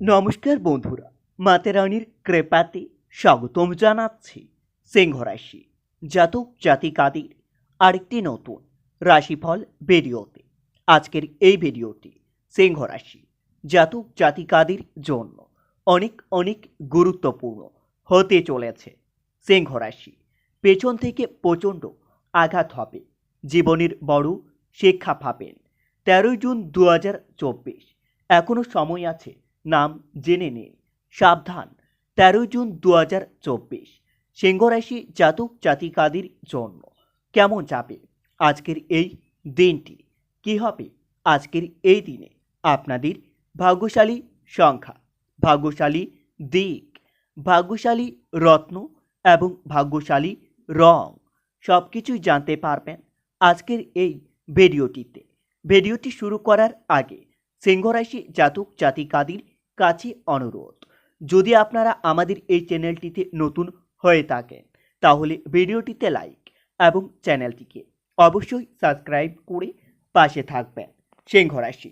নমস্কার বন্ধুরা মাতেরানির কৃপাতে স্বাগতম জানাচ্ছি সিংহ রাশি জাতক জাতিকাদের আরেকটি নতুন রাশিফল ভিডিওতে। আজকের এই ভিডিওটি সিংহ রাশি জাতক জাতিকাদের জন্য অনেক অনেক গুরুত্বপূর্ণ হতে চলেছে। সিংহ রাশি পেছন থেকে প্রচণ্ড আঘাত হবে, জীবনের বড় শিক্ষা পাবেন। তেরোই জুন দু হাজার চব্বিশ এখনও সময় আছে নাম জেনে নিন। সাবধান তেরোই জুন দু হাজার চব্বিশ, সিংহরাশি জাতক জাতিকাদের জন্য। কেমন যাবে আজকের এই দিনটি? কি হবে আজকের এই দিনে? আপনাদের ভাগ্যশালী সংখ্যা, ভাগ্যশালী দিক, ভাগ্যশালী রত্ন এবং ভাগ্যশালী রং। সব কিছুই জানতে পারবেন আজকের এই ভিডিওটিতে। ভিডিওটি শুরু করার আগে, সিংহরাশি জাতক জাতিকাদের কাছে অনুরোধ। যদি আপনারা আমাদের এই চ্যানেলটিতে নতুন হয়ে থাকেন, তাহলে ভিডিওটিতে লাইক এবং চ্যানেলটিকে অবশ্যই সাবস্ক্রাইব করে পাশে থাকবেন। সিংহরাশি,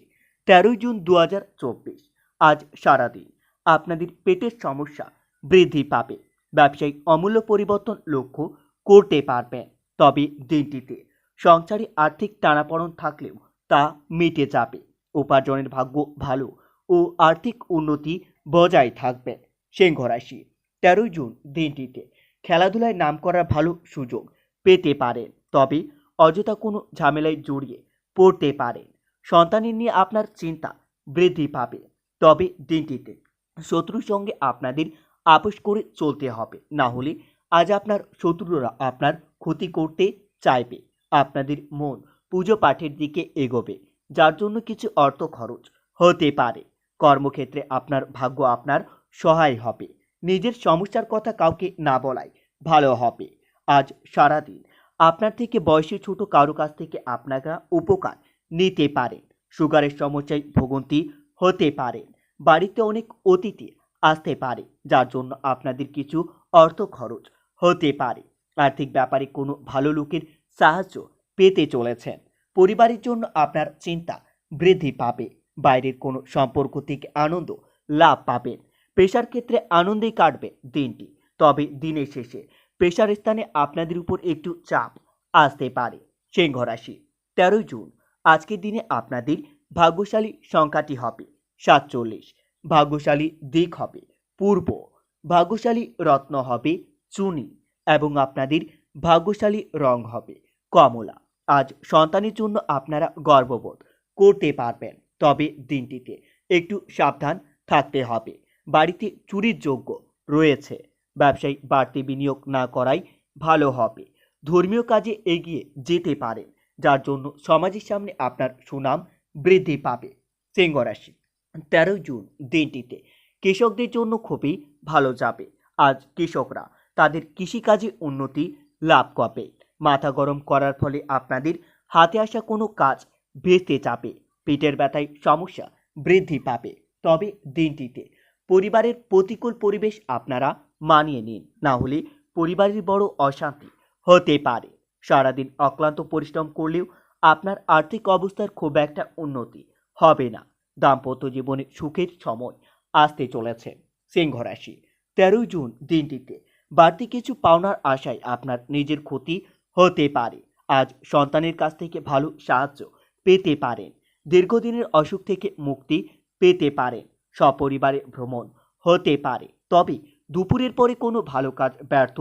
তেরোই জুন দু হাজার চব্বিশ, আজ সারাদিন আপনাদের পেটের সমস্যা বৃদ্ধি পাবে। ব্যবসায়িক অমূল্য পরিবর্তন লক্ষ্য করতে পারবেন। তবে দিনটিতে সংসারে আর্থিক টানাপড়ন থাকলেও তা মিটে যাবে। উপার্জনের ভাগ্য ভালো ও আর্থিক উন্নতি বজায় থাকবে। সিংহ রাশি, তেরোই জুন দিনটিতে খেলাধুলায় নাম করার ভালো সুযোগ পেতে পারেন তবে অযথা কোনো ঝামেলায় জড়িয়ে পড়তে পারেন সন্তানের নিয়ে আপনার চিন্তা বৃদ্ধি পাবে। তবে দিনটিতে শত্রুর সঙ্গে আপনাদের আপোষ করে চলতে হবে। না হলে আজ আপনার শত্রুরা আপনার ক্ষতি করতে চাইবে। আপনাদের মন পুজো পাঠের দিকে এগোবে, যার জন্য কিছু অর্থ খরচ হতে পারে। কর্মক্ষেত্রে আপনার ভাগ্য আপনার সহায় হবে। নিজের সমস্যার কথা কাউকে না বলাই ভালো হবে। আজ সারাদিন আপনার থেকে বয়সে ছোট কারও কাছ থেকে আপনারা উপকার নিতে পারেন। সুগারের সমস্যায় ভোগন্তি হতে পারেন বাড়িতে অনেক অতিথি আসতে পারে, যার জন্য আপনাদের কিছু অর্থ খরচ হতে পারে। আর্থিক ব্যাপারে কোনো ভালো লোকের সাহায্য পেতে চলেছেন। পরিবারের জন্য আপনার চিন্তা বৃদ্ধি পাবে। বাইরের কোনো সম্পর্ক থেকে আনন্দ লাভ পাবেন পেশার ক্ষেত্রে আনন্দেই কাটবে দিনটি। তবে দিনের শেষে পেশার স্থানে আপনাদের উপর একটু চাপ আসতে পারে। সিংহ রাশি, তেরোই জুন। আজকের দিনে আপনাদের ভাগ্যশালী সংখ্যাটি হবে সাতচল্লিশ। ভাগ্যশালী দিক হবে পূর্ব। ভাগ্যশালী রত্ন হবে চুনি এবং আপনাদের ভাগ্যশালী রং হবে কমলা। আজ সন্তানের জন্য আপনারা গর্ববোধ করতে পারবেন। তবে দিনটিতে একটু সাবধান থাকতে হবে। বাড়িতে চুরির যোগ্য রয়েছে। ব্যবসায়ী বাড়তি বিনিয়োগ না করাই ভালো হবে। ধর্মীয় কাজে এগিয়ে যেতে পারেন, যার জন্য সমাজের সামনে আপনার সুনাম বৃদ্ধি পাবে। সিংহ রাশি, তেরোই জুন দিনটিতে কৃষকদের জন্য খুবই ভালো যাবে। আজ কৃষকরা তাদের কৃষিকাজে উন্নতি লাভ করবে। মাথা গরম করার ফলে আপনাদের হাতে আসা কোনো কাজ ভেস্তে যাবে। পেটের ব্যথায় সমস্যা বৃদ্ধি পাবে। তবে দিনটিতে পরিবারের প্রতিকূল পরিবেশ আপনারা মানিয়ে নিন। না হলে পরিবারের বড় অশান্তি হতে পারে। সারাদিন অক্লান্ত পরিশ্রম করলেও আপনার আর্থিক অবস্থার খুব একটা উন্নতি হবে না। দাম্পত্য জীবনে সুখের সময় আসতে চলেছে। সিংহ রাশি, তেরোই জুন দিনটিতে বাড়তি কিছু পাওনার আশায় আপনার নিজের ক্ষতি হতে পারে। আজ সন্তানের কাছ থেকে ভালো সাহায্য পেতে পারেন। দীর্ঘদিনের অসুখ থেকে মুক্তি পেতে পারেন সপরিবারে ভ্রমণ হতে পারে। তবে দুপুরের পরে কোনো ভালো কাজ ব্যর্থ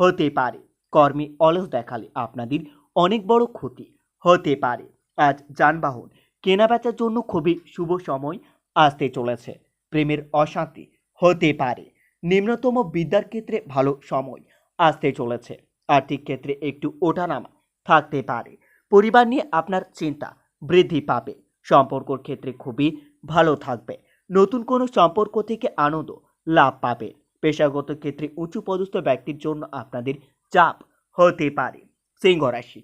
হতে পারে। কর্মে অলস দেখালে আপনাদের অনেক বড় ক্ষতি হতে পারে। আজ যানবাহন কেনাবেচার জন্য খুবই শুভ সময় আসতে চলেছে। প্রেমের অশান্তি হতে পারে। নিম্নতম বিদ্যার ক্ষেত্রে ভালো সময় আসতে চলেছে। আর্থিক ক্ষেত্রে একটু ওঠানামা থাকতে পারে। পরিবার নিয়ে আপনার চিন্তা বৃদ্ধি পাবে। সম্পর্কর ক্ষেত্রে খুবই ভালো থাকবে। নতুন কোনো সম্পর্ক থেকে আনন্দ লাভ পাবে। পেশাগত ক্ষেত্রে উঁচু পদস্থ ব্যক্তির জন্য আপনাদের চাপ হতে পারে। সিংহ রাশি,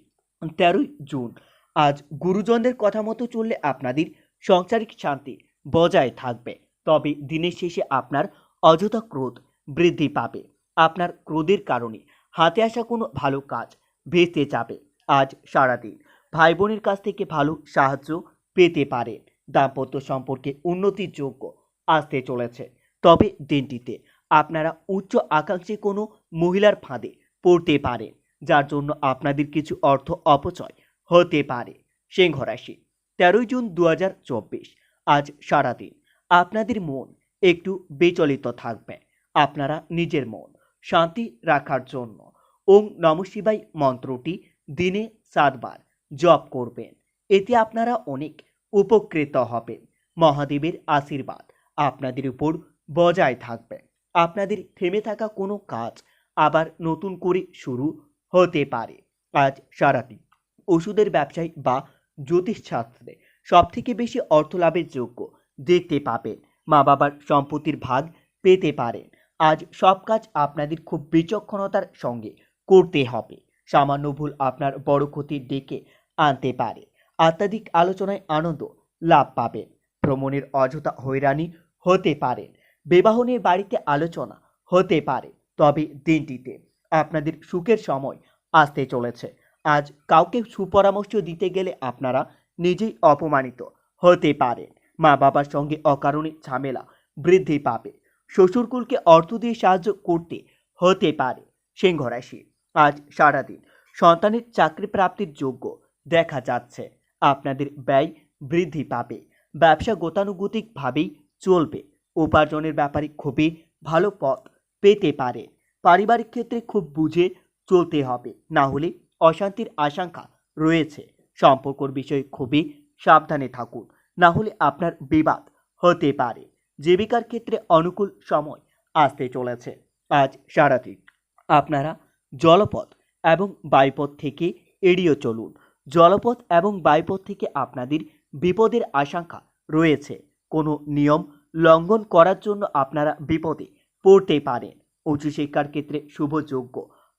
তেরোই জুন। আজ গুরুজনদের কথা মতো চললে আপনাদের সাংসারিক শান্তি বজায় থাকবে। তবে দিনের শেষে আপনার অযথা ক্রোধ বৃদ্ধি পাবে। আপনার ক্রোধের কারণে হাতে আসা কোনো ভালো কাজ ভেস্তে যাবে। আজ সারাদিন ভাই বোনের কাছ থেকে ভালো সাহায্য পেতে পারেন দাম্পত্য সম্পর্কে উন্নতির যোগ্য আসতে চলেছে। তবে দিনটিতে আপনারা উচ্চ আকাঙ্ক্ষী কোনো মহিলার ফাঁদে পড়তে পারেন, যার জন্য আপনাদের কিছু অর্থ অপচয় হতে পারে। সিংহ রাশি, তেরোই জুন দু হাজার চব্বিশ, আজ সারাদিন আপনাদের মন একটু বিচলিত থাকবে। আপনারা নিজের মন শান্তি রাখার জন্য ওং নম শিবাই মন্ত্রটি দিনে সাতবার জপ করবেন। এতে আপনারা অনেক উপকৃত হবেন। মহাদেবের আশীর্বাদ আপনাদের উপর বজায় থাকবে। আপনাদের থেমে থাকা কোনো কাজ আবার নতুন করে শুরু হতে পারে। আজ সারাদিন ওষুধের ব্যবসায় বা জ্যোতিষশাস্ত্রে সব থেকে বেশি অর্থ লাভের যোগ্য দেখতে পাবেন। মা বাবার সম্পত্তির ভাগ পেতে পারেন। আজ সব কাজ আপনাদের খুব বিচক্ষণতার সঙ্গে করতে হবে। সামান্য ভুল আপনার বড় ক্ষতি ডেকে আনতে পারে। আত্মাধিক আলোচনায় আনন্দ লাভ পাবেন। ভ্রমণের অযথা হয়রানি হতে পারেন বিবাহ নিয়ে বাড়িতে আলোচনা হতে পারে। তবে দিনটিতে আপনাদের সুখের সময় আসতে চলেছে। আজ কাউকে সুপরামর্শ দিতে গেলে আপনারা নিজেই অপমানিত হতে পারেন। মা বাবার সঙ্গে অকারণে ঝামেলা বৃদ্ধি পাবে। শ্বশুরকুলকে অর্থ দিয়ে সাহায্য করতে হতে পারে। সিংহ রাশি, আজ সারাদিন সন্তানের চাকরি প্রাপ্তির যোগ্য দেখা যাচ্ছে। আপনাদের ব্যয় বৃদ্ধি পাবে। ব্যবসা গতানুগতিকভাবেই চলবে। উপার্জনের ব্যাপারে খুবই ভালো পথ পেতে পারে। পারিবারিক ক্ষেত্রে খুব বুঝে চলতে হবে। না হলে অশান্তির আশঙ্কা রয়েছে। সম্পর্কর বিষয়ে খুবই সাবধানে থাকুন। না হলে আপনার বিবাদ হতে পারে। জীবিকার ক্ষেত্রে অনুকূল সময় আসতে চলেছে। আজ সারাদিন আপনারা জলপথ এবং বায়ুপথ থেকে এড়িয়ে চলুন। জলপথ এবং বায়ুপথ থেকে আপনাদের বিপদের আশঙ্কা রয়েছে। কোনো নিয়ম লঙ্ঘন করার জন্য আপনারা বিপদে পড়তে পারেন। উচ্চশিক্ষার ক্ষেত্রে শুভযোগ্য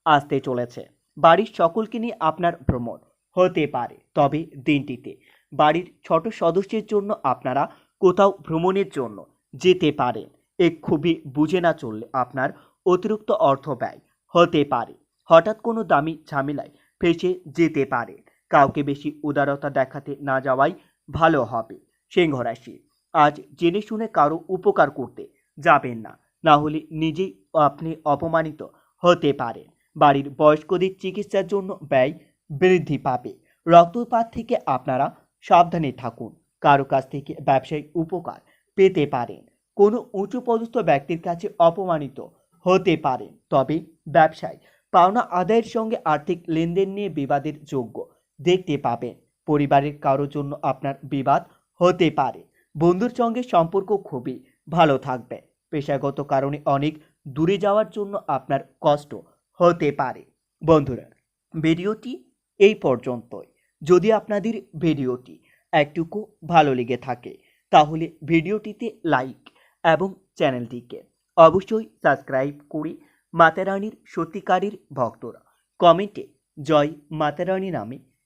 আসতে চলেছে। বাড়ির সকলকে নিয়ে আপনার ভ্রমণ হতে পারে। তবে দিনটিতে বাড়ির ছোট সদস্যের জন্য আপনারা কোথাও ভ্রমণের জন্য যেতে পারেন। এ খুবই বুঝে না চললে আপনার অতিরিক্ত অর্থ ব্যয় হতে পারে। হঠাৎ কোনো দামি ঝামেলায় ফেসে যেতে পারে কাউকে বেশি উদারতা দেখাতে না যাওয়াই ভালো হবে। সিংহ রাশি, আজ জেনে শুনে কারও উপকার করতে যাবেন না। না হলে নিজেই আপনি অপমানিত হতে পারেন। বাড়ির বয়স্কদের চিকিৎসার জন্য ব্যয় বৃদ্ধি পাবে। রক্তপাত থেকে আপনারা সাবধানে থাকুন। কারও কাছ থেকে ব্যবসায়িক উপকার পেতে পারেন। কোনো উঁচু পদস্থ ব্যক্তির কাছে অপমানিত হতে পারেন। তবে ব্যবসায় পাওনা আদায়ের সঙ্গে আর্থিক লেনদেন নিয়ে বিবাদের যোগ্য। দেখতে পাবেন পরিবারের কারোর জন্য আপনার বিবাদ হতে পারে। বন্ধুর সঙ্গে সম্পর্ক খুবই ভালো থাকবে। পেশাগত কারণে অনেক দূরে যাওয়ার জন্য আপনার কষ্ট হতে পারে। বন্ধুরা, ভিডিওটি এই পর্যন্তই। যদি আপনাদের ভিডিওটি একটুকু ভালো লেগে থাকে, তাহলে ভিডিওটিতে লাইক এবং চ্যানেলটিকে অবশ্যই সাবস্ক্রাইব করে মাতারানির সত্যিকারের ভক্তরা। কমেন্টে জয় মাতারানী নামে